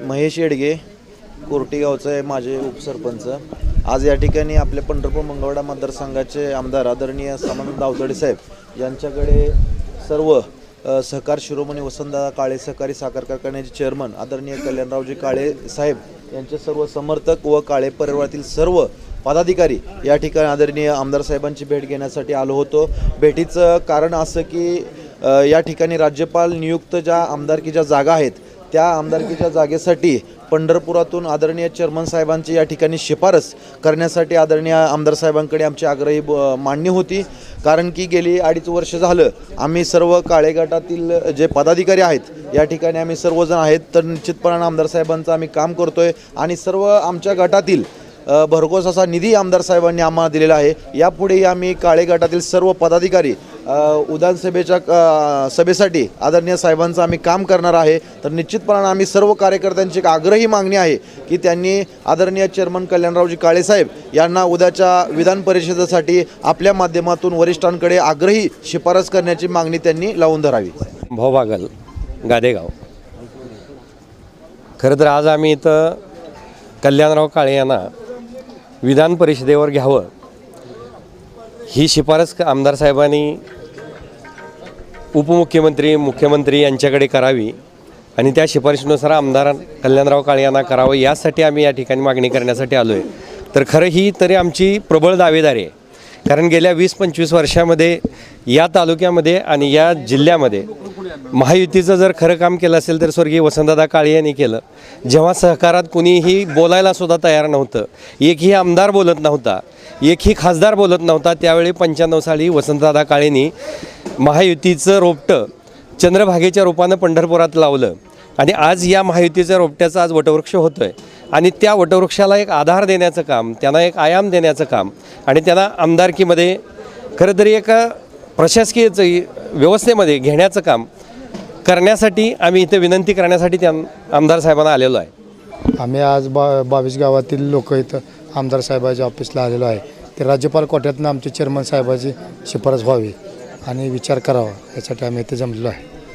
महेश येडगे कोर्टीगावचं आहे माझे उपसरपंच. आज या ठिकाणी आपले पंढरपूर मंगळवाडा मतदारसंघाचे आमदार आदरणीय सामानंद दावतडे साहेब यांच्याकडे सर्व सहकार शिरोमणी वसंतदादा काळे सहकारी साखर कारखान्याचे चेअरमन आदरणीय कल्याणरावजी काळे साहेब यांचे सर्व समर्थक व काळे परिवारातील सर्व पदाधिकारी या ठिकाणी आदरणीय आमदार साहेबांची भेट घेण्यासाठी आलो होतो. भेटीचं कारण असं की या ठिकाणी राज्यपाल नियुक्त ज्या आमदारकीच्या जागा आहेत त्या आमदारकीच्या जागेसाठी पंढरपुरातून आदरणीय चेअरमन साहेबांची या ठिकाणी शिफारस करण्यासाठी आदरणीय आमदार साहेबांकडे आमची आग्रही मांडणी मान्य होती. कारण की गेली अडीच वर्ष झालं आम्ही सर्व काळे गटातील जे पदाधिकारी आहेत या ठिकाणी आम्ही सर्वजण आहेत. तर निश्चितपणानं आमदार साहेबांचं आम्ही काम करतोय आणि सर्व आमच्या गटातील भरघोस असा निधी आमदार साहेबांनी आम्हाला दिलेला आहे. यापुढेही आम्ही काळे गटातील सर्व पदाधिकारी विधानसभेच्या सभेसाठी आदरणीय साहेबांचं आम्ही काम करणार आहे. तर निश्चितपणानं आम्ही सर्व कार्यकर्त्यांची एक आग्रही मागणी आहे की त्यांनी आदरणीय चेअरमन कल्याणरावजी काळे साहेब यांना उद्याच्या विधान परिषदेसाठी आपल्या माध्यमातून वरिष्ठांकडे आग्रही शिफारस करण्याची मागणी त्यांनी लावून धरावी. भाऊबागल गादेगाव. खरं तर आज आम्ही इथं कल्याणराव काळे यांना विधान परिषदेवर घ्यावं ही शिफारस आमदार साहेबांनी उपमुख्यमंत्री मुख्यमंत्री यांच्याकडे करावी आणि त्या शिफारशीनुसार आमदार कल्याणराव काळे यांना करावं यासाठी आम्ही या ठिकाणी मागणी करण्यासाठी आलो आहे तर खरं ही तरी आमची प्रबळ दावेदारी आहे. कारण गेल्या वीस पंचवीस वर्षामध्ये या तालुक्यामध्ये आणि या जिल्ह्यामध्ये महायुतीचं जर खरं काम केलं असेल तर स्वर्गीय वसंतदादा काळे यांनी केलं. जेव्हा सहकारात कुणीही बोलायला सुद्धा तयार नव्हतं एकही आमदार बोलत नव्हता एकही खासदार बोलत नव्हता त्यावेळी पंच्याण्णव साली वसंतदादा काळेंनी महायुतीचं रोपटं चंद्रभागेच्या रूपानं पंढरपुरात लावलं. आणि आज या महायुतीच्या रोपट्याचा आज वटवृक्ष होतो आहे आणि त्या वटवृक्षाला एक आधार देण्याचं काम त्यांना एक आयाम देण्याचं काम आणि त्यांना आमदारकीमध्ये खरं तरी एका प्रशासकीय व्यवस्थेमध्ये घेण्याचं काम करण्यासाठी आम्ही इथे विनंती करण्यासाठी त्या आमदार साहेबांना आलेलो आहे. आम्ही आज बा बावीस गावातील लोक इथं आमदार साहेबाच्या ऑफिसला आलेलो आहे. ते राज्यपाल कोट्यातनं आमच्या चेअरमन साहेबाची शिफारस व्हावी आणि विचार करावा यासाठी आम्ही इथे जमलेलो आहे.